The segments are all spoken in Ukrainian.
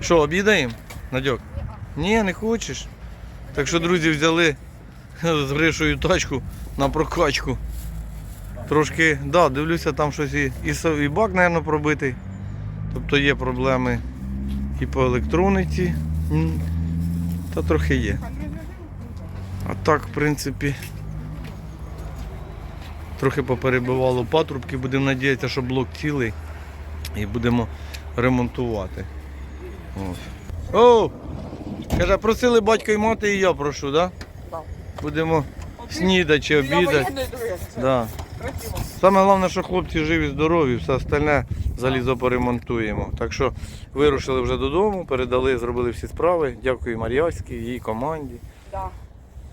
Що, обідаємо? Надьок? Ні, не хочеш. Так що, друзі, взяли з Гришою тачку на прокачку. Трошки, да, дивлюся, там щось і, і, і бак, мабуть, пробитий. Тобто є проблеми і по електрониці. Та трохи є. А так, в принципі, трохи поперебивало патрубки, будемо надіятися, що блок цілий і будемо ремонтувати. О! Каже, просили батько і мати, і я прошу, так? Да? Так. Будемо снідати чи обідати. Да. Саме головне, що хлопці живі, здорові, все остальне залізо поремонтуємо. Так що вирушили вже додому, передали, зробили всі справи. Дякую Мар'яській, її команді,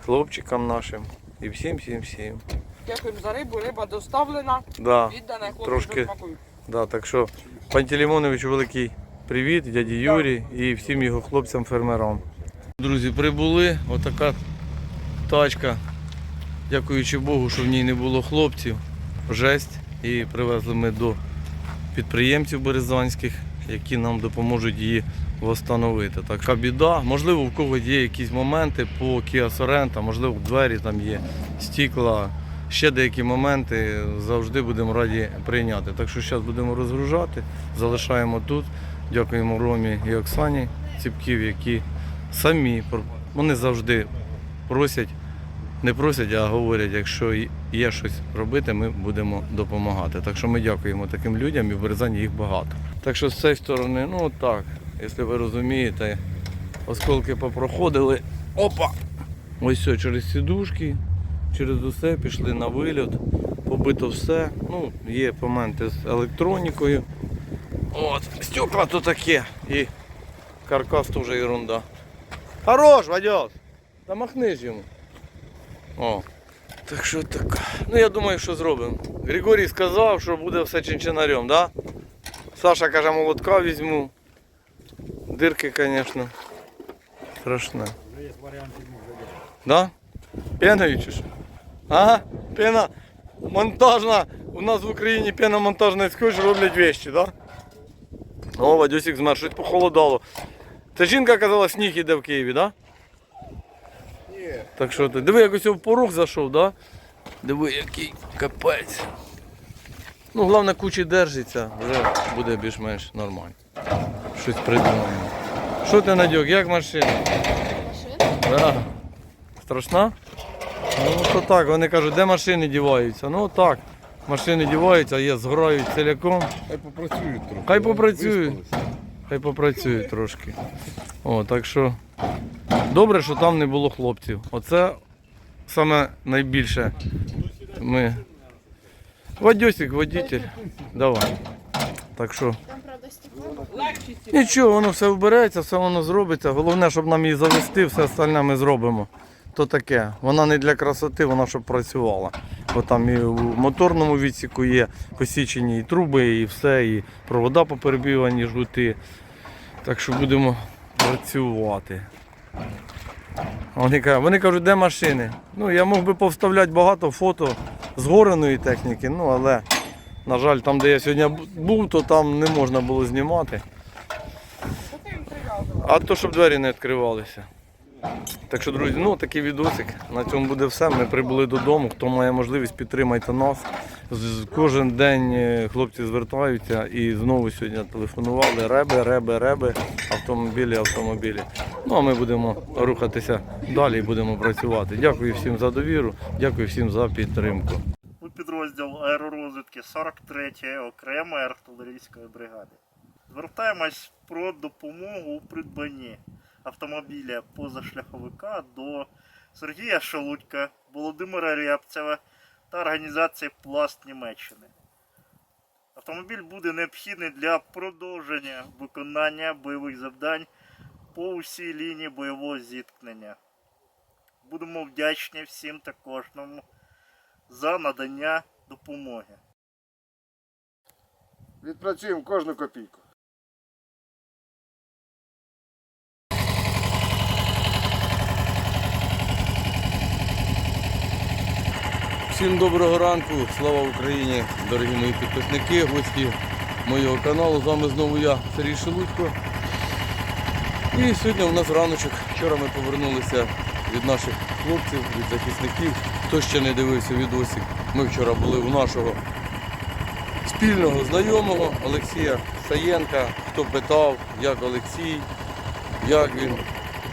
хлопчикам нашим і всім, всім, всім. Дякуємо за рибу, риба доставлена, Да, віддана, хлопці Трошки. смакують. да, так що Пантелеймоновичу великий привіт, дяді Юрі і всім його хлопцям-фермерам. Друзі, прибули, отака тачка. Дякуючи Богу, що в ній не було хлопців. Жесть. І привезли ми до підприємців березанських, які нам допоможуть її встановити. Така біда. Можливо, в когось є якісь моменти по Kia Sorento, можливо, в двері там є стікла. Ще деякі моменти завжди будемо раді прийняти. Так що зараз будемо розгружати, залишаємо тут. Дякуємо Ромі і Оксані Ціпків, які самі вони завжди просять, не просять, а говорять, якщо є щось робити, ми будемо допомагати. Так що ми дякуємо таким людям і в Березані їх багато. Так що з цієї сторони, ну так, якщо ви розумієте, осколки попроходили. Опа! Ось все через сідушки, через усе пішли на вильот, побито все. Ну, є моменти з електронікою. От, стекла то таке. І каркас теж ерунда. Хорош, Вадьос! Та махнись йому. О. Так що так. Ну я думаю, що зробимо. Григорій сказав, що буде все чинчинарем, да? Саша каже, молотка візьму. Дирки, звісно. Страшне. Да? Пеною чи що? Ага, пена монтажна. У нас в Україні пеномонтажний скотч роблять вещи, да? О, Вадюсик змер, щось похолодало. Це жінка казала, сніг іде в Києві, да? Ні. Так що ти. Диви, якось в порог зайшов, да? Диви, який капець. Ну, головне, кучі держиться, вже буде більш-менш нормально. Щось придумаємо. Що ти Надьок, як машина? Да. Страшна? Ну то так, вони кажуть, де машини діваються? Ну так, машини діваються, а є згорають ціляком. Хай попрацюють трохи. Хай попрацюють. Хай попрацюють трошки. О, так що добре, що там не було хлопців. Оце саме найбільше. Ми. Вадьосик, водитель. Давай. Так що. Нічого, воно все вбереться, все воно зробиться. Головне, щоб нам її завести, все остальне ми зробимо. То таке. Вона не для красоти, вона щоб працювала. Бо там і в моторному відсіку є посічені і труби, і все, і провода поперебівані, жгути. Так що будемо працювати. Вони кажуть, вони кажуть, де машини? Ну, я мог би повставляти багато фото згореної техніки, ну але, на жаль, там, де я сьогодні був, то там не можна було знімати. А то, щоб двері не відкривалися. Так що, друзі, ну такий відосик. На цьому буде все. Ми прибули додому. Хто має можливість, підтримайте нас. Кожен день е, хлопці звертаються і знову сьогодні телефонували. Реби, реби, реби, автомобілі, автомобілі. Ну а ми будемо рухатися далі і будемо працювати. Дякую всім за довіру, дякую всім за підтримку. у підрозділ аеророзвідки 43-ї окремої артилерійської бригади. Звертаємось про допомогу у придбанні автомобіля позашляховика до Сергія Шелудька, Володимира Рябцева та організації Пласт Німеччини. Автомобіль буде необхідний для продовження виконання бойових завдань по усій лінії бойового зіткнення. Будемо вдячні всім та кожному за надання допомоги. Відпрацюємо кожну копійку. Всім доброго ранку, слава Україні, дорогі мої підписники, гості моєго каналу. З вами знову я, Сергій Шелудько. І сьогодні у нас раночок. Вчора ми повернулися від наших хлопців, від захисників. Хто ще не дивився відосик, ми вчора були у нашого спільного знайомого Олексія Саєнка. Хто питав, як Олексій, як він,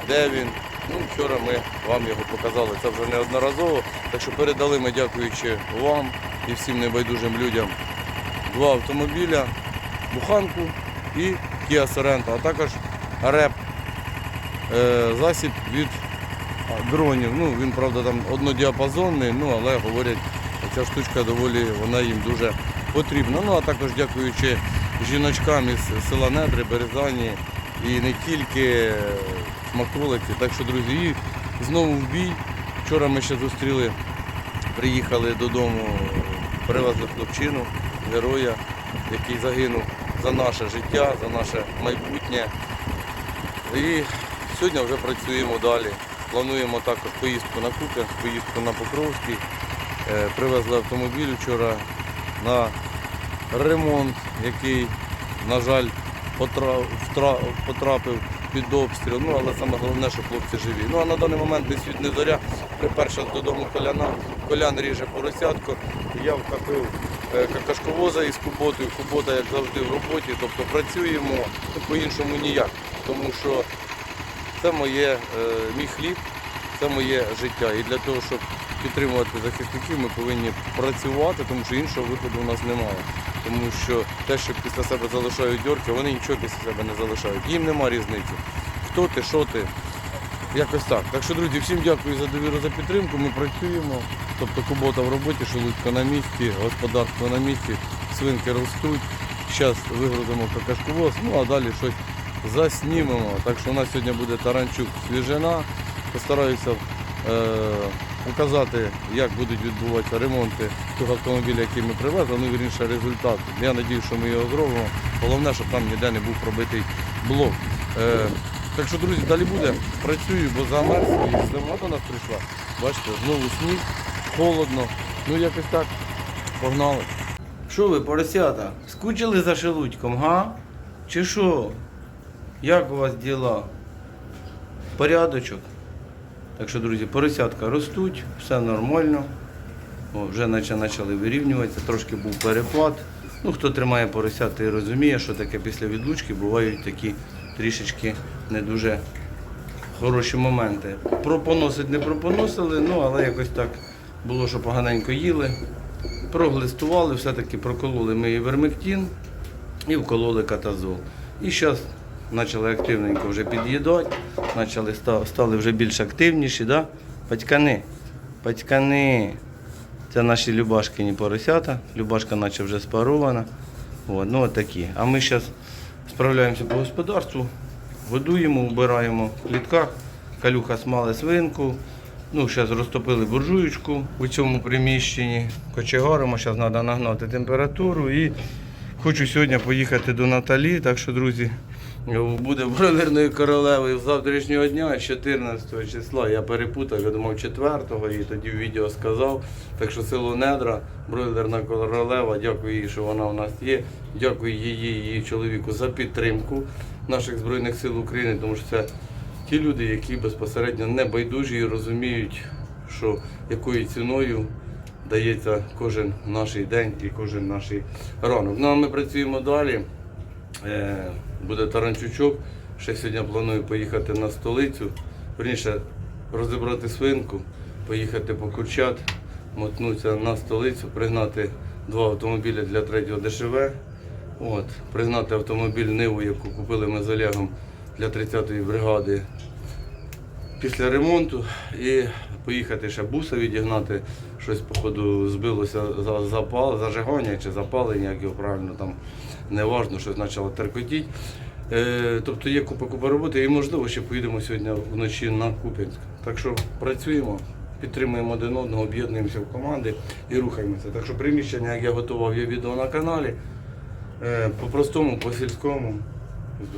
де він. Ну, вчора ми вам його показали. Це вже неодноразово. Так що передали ми, дякуючи вам і всім небайдужим людям, два автомобіля, буханку і Kia Sorento, а також реп е, засіб від дронів. Ну, він, правда, там однодіапазонний, ну, але говорять, ця штучка доволі вона їм дуже потрібна. Ну, а також дякуючи жіночкам із села Недри, Березані і не тільки смаколики. Так що, друзі, знову в бій. Вчора ми ще зустріли, приїхали додому, привезли хлопчину, героя, який загинув за наше життя, за наше майбутнє. І сьогодні вже працюємо далі. Плануємо також поїздку на Куп'янськ, поїздку на Покровський. Е, Привезли автомобіль вчора на ремонт, який, на жаль, потра- потрапив під обстріл. Ну, але саме головне, що хлопці живі. Ну а на даний момент світ не зоря. Приперша додому коляна, колян ріже поросятко. Я вкатив е, какашковоза із куботою. Кубота, як завжди, в роботі. Тобто працюємо по-іншому ніяк. Тому що це моє, е, мій хліб, це моє життя. І для того, щоб підтримувати захисників, ми повинні працювати, тому що іншого виходу у нас немає. Тому що те, що після себе залишають орки, вони нічого після себе не залишають. Їм нема різниці. Хто ти, що ти. Якось так. Так що, друзі, всім дякую за довіру, за підтримку. Ми працюємо. Тобто кубота в роботі, шелудька на місці, господарство на місці, свинки ростуть. Зараз вигрузимо какашковоз, ну а далі щось заснімемо. Так що у нас сьогодні буде таранчук свіжина. Постараюся показати, як будуть відбуватися ремонти того автомобіля, який ми привезли, ну вірніше результат. Я сподіваюся, що ми його зробимо. Головне, щоб там ніде не був пробитий блок. Е, так що, друзі, далі буде. Працюю, бо замерз і зима до нас прийшла. Бачите, знову сніг, холодно. Ну якось так. Погнали. Що ви, поросята, скучили за шелудьком, га? Чи що? Як у вас діла? Порядочок. Так що, друзі, поросятка ростуть, все нормально. О, вже наче почали вирівнюватися, трошки був перепад. Ну, хто тримає поросят, той розуміє, що таке після відлучки бувають такі трішечки не дуже хороші моменти. Пропоносить не пропоносили, ну але якось так було, що поганенько їли. Проглистували, все-таки прокололи ми і вермектин і вкололи катазол. І зараз почали активненько вже під'їдати, почали стали вже більш активніші. Да? Батькани, батькани. Це наші любашкині поросята. Любашка наче вже спарована. От, ну от такі. А ми зараз справляємося по господарству, годуємо, вбираємо в клітках. Калюха смали свинку. Ну, зараз розтопили буржуєчку у цьому приміщенні. Кочегаримо, зараз треба нагнати температуру. І хочу сьогодні поїхати до Наталі. Так що, друзі, буде бройлерною королевою завтрашнього дня, 14 числа. Я перепутав, я думав 4-го і тоді в відео сказав. Так що село Недра, бройлерна королева, дякую їй, що вона у нас є. Дякую її, її чоловіку за підтримку наших Збройних сил України, тому що це ті люди, які безпосередньо не байдужі і розуміють, що якою ціною дається кожен наш день і кожен наш ранок. Ну а ми працюємо далі. Буде таранчучок. Ще сьогодні планую поїхати на столицю. Верніше розібрати свинку, поїхати по Курчат, мотнутися на столицю, пригнати два автомобілі для третього ДШВ. От, пригнати автомобіль Ниву, яку купили ми з Олегом для 30-ї бригади після ремонту і поїхати ще буса відігнати. Щось, походу, збилося за запал, зажигання чи запалення, як його правильно там не важно, щось почало теркотіти. Е, тобто є купа купа роботи і можливо ще поїдемо сьогодні вночі на Куп'янськ. Так що працюємо, підтримуємо один одного, об'єднуємося в команди і рухаємося. Так що приміщення, як я готував, є відео на каналі. Е, По-простому, по-сільському.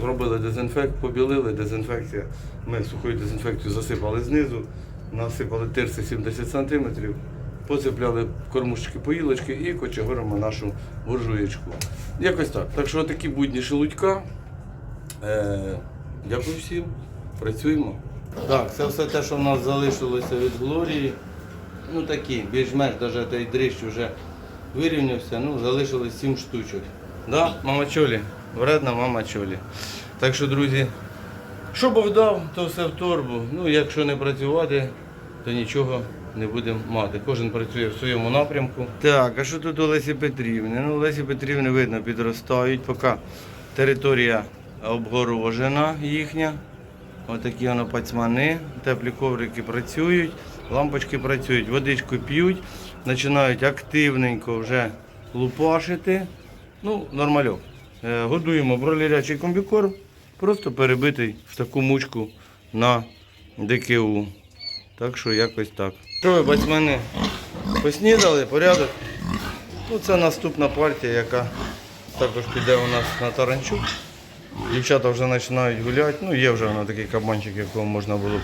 Зробили дезінфект, побілили, дезінфекція. Ми сухою дезінфекцією засипали знизу, насипали тирси 70 см, поцепляли кормушки поїлочки і кочегоримо нашу буржуєчку. Якось так. Так що такі будні шелудька. Е, Дякую всім. Працюємо. Так, це все те, що в нас залишилося від Глорії. Ну такі, більш-менш навіть той дрищ вже вирівнявся, ну залишилось 7 штучок. Да, мама чолі, вредна мама чолі. Так що, друзі, що Бог дав, то все в торбу. Ну, якщо не працювати, то нічого не будемо мати. Кожен працює в своєму напрямку. Так, а що тут у Лесі Петрівни? Ну, Лесі Петрівни видно, підростають, поки територія обгорожена їхня. Отакі воно пацьмани, теплі коврики працюють, лампочки працюють, водичку п'ють, починають активненько вже лупашити. Ну, нормальок. Е, Годуємо бролерячий комбікорм, просто перебитий в таку мучку на ДКУ. Так що якось так. Що ви, бацьмани, поснідали, порядок? Ну, це наступна партія, яка також піде у нас на таранчук. Дівчата вже починають гуляти. Ну, є вже такий кабанчик, якого можна було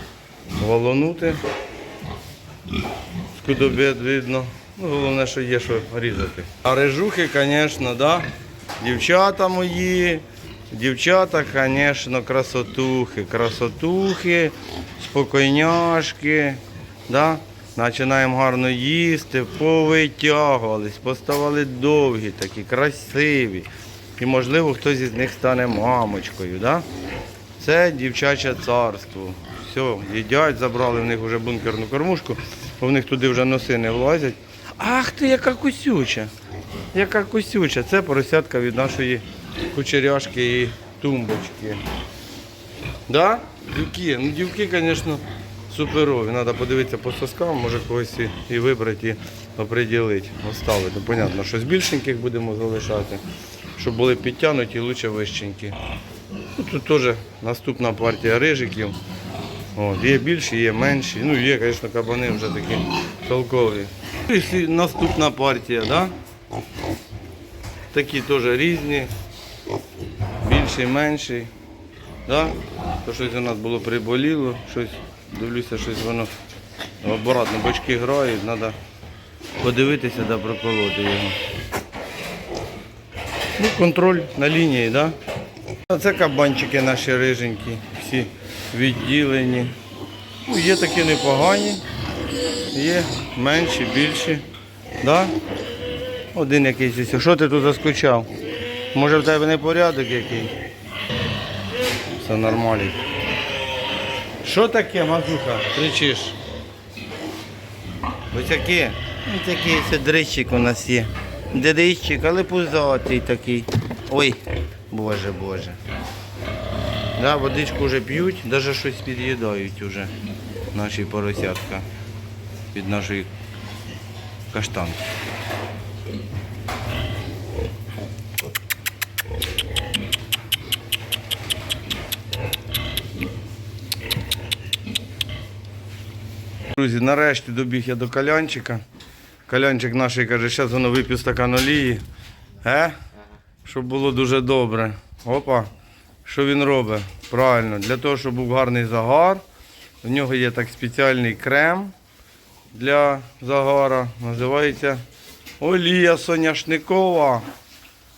валонути. Скудобід видно. Ну, головне, що є що різати. А режухи, звісно, да? дівчата мої. Дівчата, звісно, красотухи. Красотухи, спокійняшки. Да? Починаємо гарно їсти, повитягувались, поставали довгі, такі красиві. І можливо хтось із них стане мамочкою. Да? Це дівчаче царство. Все, їдять, забрали в них вже бункерну кормушку, бо в них туди вже носи не влазять. Ах ти, яка кусюча! Яка кусюча. Це поросятка від нашої кучеряшки і тумбочки. Да? Дівки, ну дівки, звісно, суперові. Треба подивитися по соскам, може когось і, вибрати, і оприділити, оставити. Понятно, що з більшеньких будемо залишати, щоб були підтягнуті, лучше вищенькі. Ну, Тут теж наступна партія рижиків. От, є більші, є менші. Ну, є, звісно, кабани вже такі толкові. І наступна партія, да? такі теж різні, більший, менший. Да? То щось у нас було приболіло, щось, дивлюся, щось воно обратно бочки грають, треба подивитися да проколоти його. Ну, контроль на лінії, так? Да? Це кабанчики наші риженькі, всі відділені. Ну, є такі непогані, є менші, більші. Да? Один якийсь. Що ти тут заскучав? Може в тебе не порядок який? Все нормально. Що таке, Мазуха? Кричиш? Ось таке. Ось такий ось дрищик у нас є. Дрищик, але пузатий такий. Ой, боже, боже. Да, водичку вже п'ють, навіть щось під'їдають вже наші поросятка від нашої каштанки. Друзі, нарешті добіг я до калянчика. Калянчик наш каже, зараз воно вип'ю стакан олії. Е? Щоб було дуже добре. Опа. Що він робить? Правильно, для того, щоб був гарний загар. У нього є так спеціальний крем для загара. Називається олія соняшникова,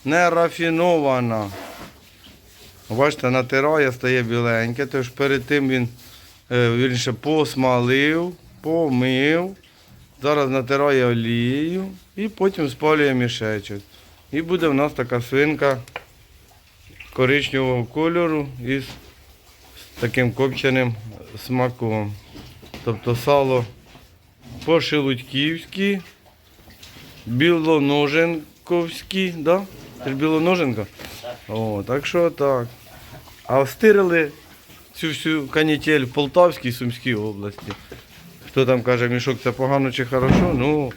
не рафінована. Бачите, натирає, стає біленьке, тож перед тим він е, вірніше, посмалив, помив. Зараз натирає олією і потім спалює мішечок. І буде в нас така свинка коричневого кольору із таким копченим смаком. Тобто сало по-шелудьківськи, білоноженковські, да? Це ж білоноженка? О, так що так. А стирили цю всю канітель в Полтавській Сумській області. Хто там каже, мішок це погано чи хорошо, ну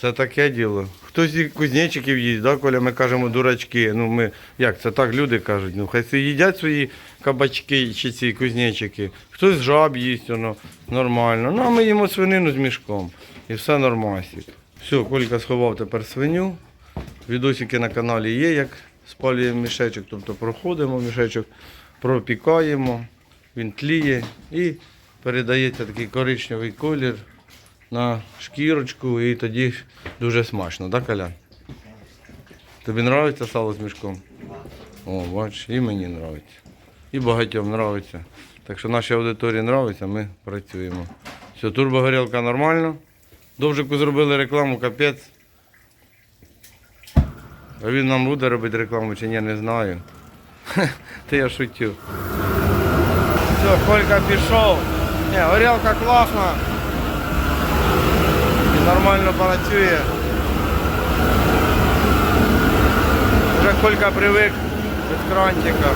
це таке діло. Хтось і кузнечиків їсть, да, Коля, ми кажемо дурачки. Ну ми як це так люди кажуть. Ну хай їдять свої кабачки чи ці кузнечики. Хтось жаб їсть, воно нормально. Ну а ми їмо свинину з мішком. І все нормально. Все, Колька сховав тепер свиню. Відосики на каналі є, як спалюємо мішечок, тобто проходимо мішечок, пропікаємо, він тліє і передається такий коричневий колір на шкірочку і тоді дуже смачно, так, Колян? Тобі подобається сало з мішком? О, бач, і мені подобається. і багатьом нравиться. Так що нашій аудиторії нравиться, ми працюємо. Все, турбогорілка нормально. Довжику зробили рекламу, капець. А він нам буде робити рекламу чи ні, не знаю. Та я шутю. Все, Колька пішов. Ні, горілка класна. І нормально працює. Вже Колька привик від крантика.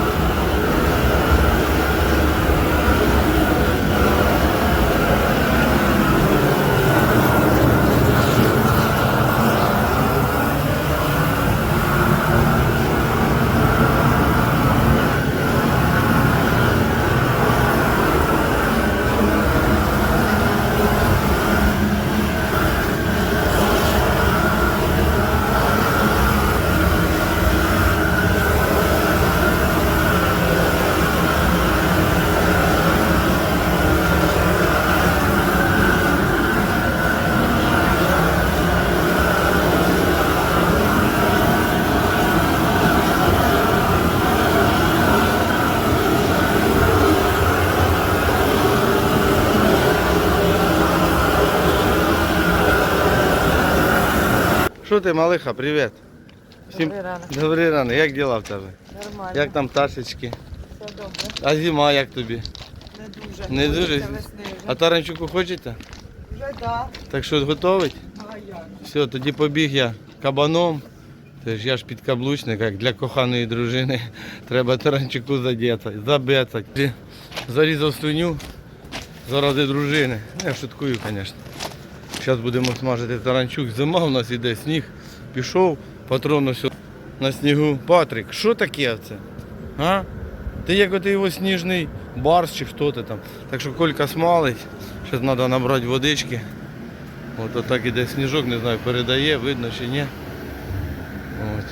Що ти, малиха, привіт. Всім Добрий ранок. добрий ранок. Як діла в тебе? Нормально. Як там ташечки? Все добре. А зима як тобі? Не дуже. Не дуже? А таранчуку хочете? Вже да. Так що готовить? А як? Все, тоді побіг я кабаном. Це ж я ж підкаблучник, як для коханої дружини. Треба таранчуку задіти, забецати. Зарізав свиню заради дружини. Я шуткую, звісно. Зараз будемо смажити таранчук. Зима у нас іде, сніг пішов, патрон на снігу. Патрик, що таке це? А? Ти як от його сніжний барс чи хто ти там. Так що колька смалить. Зараз треба набрати водички. От отак іде сніжок, не знаю, передає, видно чи ні. От.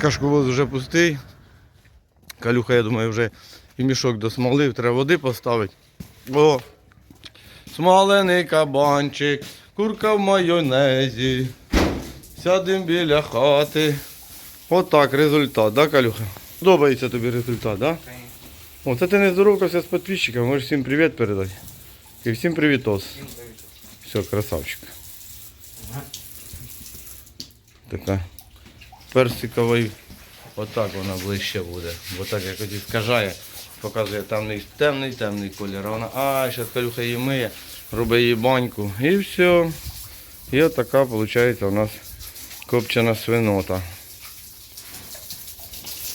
Кашковоз вже пустий. Калюха, я думаю, вже і мішок досмолив, треба води поставити. О! Смолений кабанчик, курка в майонезі. Сядем біля хати. Отак результат, да, Калюха? Подобається тобі результат, да? О, це ти не здоровкався з підписчиками, можеш всім привіт передати. І всім привітос. Все, красавчик. Така персиковий. Отак вона ближче буде. Бо так як от скажає, показує темний, темний, темний колір. А вона, а, зараз Калюха її миє, робить їй баньку. І все. І от така виходить у нас копчена свинота.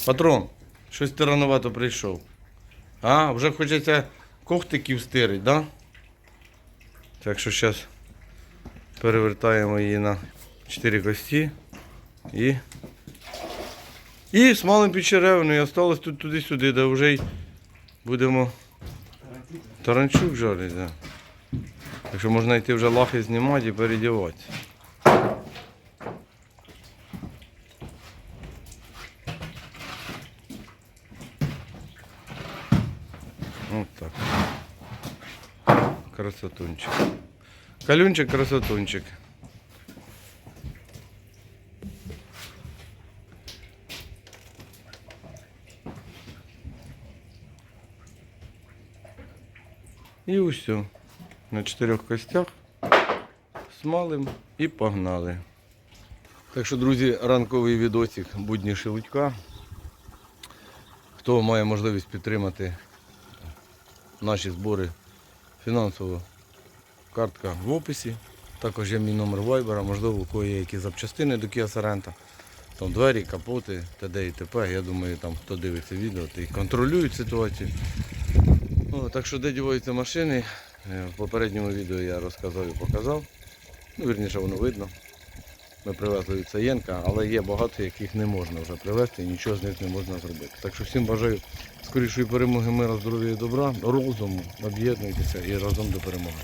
Патрон, щось ти рановато прийшов. А, вже хочеться ковтиків стирить, да? Так що зараз перевертаємо її на 4 кості і. І смалим під черевиною. Осталось тут туди-сюди, де вже й будемо таранчук жарити. Да. Так що можна йти вже лахи знімати і передіватися. От так. Красотунчик. Калюнчик, красотунчик. І усе. На чотирьох костях смалим і погнали. Так що, друзі, ранковий відосик будні шелудька. Хто має можливість підтримати наші збори фінансово, картка в описі. Також є мій номер вайбера, можливо, у кого є якісь запчастини до Kia Sorento. Там двері, капоти, т.д. і т.п. Я думаю, там хто дивиться відео, той контролюють ситуацію. Ну, так що де діваються машини, в попередньому відео я розказав і показав. Ну, вірніше воно видно. Ми привезли від але є багато, яких не можна вже привезти і нічого з них не можна зробити. Так що всім бажаю скорішої перемоги, мира, здоров'я і добра, розуму, об'єднуйтеся і разом до перемоги.